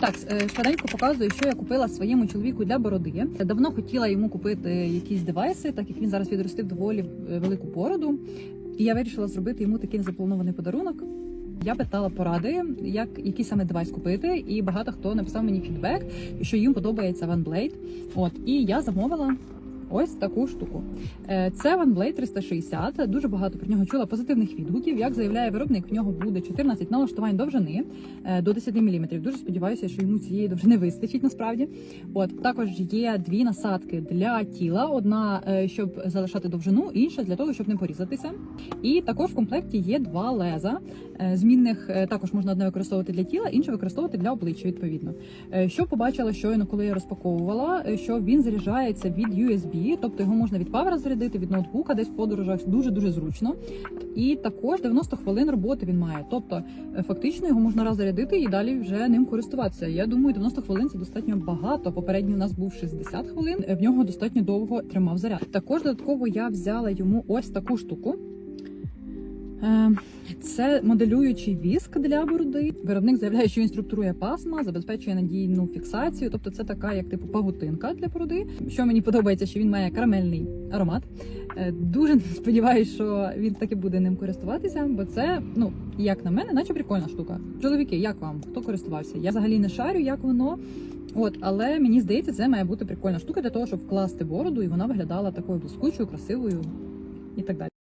Так, е, швиденько показую, що я купила своєму чоловіку для бороди. Давно хотіла йому купити якісь девайси, так як він зараз відростив доволі е, велику бороду. І я вирішила зробити йому такий незапланований подарунок. Я питала поради, як який саме девайс купити, і багато хто написав мені фідбек, що їм подобається OneBlade. От і я замовила. Ось таку штуку. Е, Це OneBlade 360. Дуже багато про нього чула позитивних відгуків. Як заявляє виробник, в нього буде 14 налаштувань довжини е, до 10 мм. Дуже сподіваюся, що йому цієї довжини вистачить насправді. От також є дві насадки для тіла: одна е, щоб залишати довжину, інша для того, щоб не порізатися. І також в комплекті є два леза змінних. Також можна одне використовувати для тіла, інше використовувати для обличчя. Відповідно, що побачила щойно, коли я розпаковувала, що він заряджається від USB, тобто його можна від павера зарядити, від ноутбука, десь в подорожах дуже дуже зручно. І також 90 хвилин роботи він має. Тобто, е, фактично його можна раз зарядити і далі вже ним користуватися. Я думаю, 90 хвилин це достатньо багато. Попередній у нас був 60 хвилин. е, В нього достатньо довго тримав заряд. Також додатково я взяла йому ось таку штуку. Е, Це моделюючий віск для бороди. Виробник заявляє, що він структурує пасма, забезпечує надійну фіксацію. Тобто, це така, як типу павутинка для бороди. Що мені подобається, що він має карамельний аромат. Е, Дуже сподіваюся, що він таки буде ним користуватися, бо це, ну як на мене, наче прикольна штука. Чоловіки, як вам? Хто користувався? Я взагалі не шарю, як воно. От, але мені здається, це має бути прикольна штука для того, щоб вкласти бороду, і вона виглядала такою блискучою, красивою і так далі.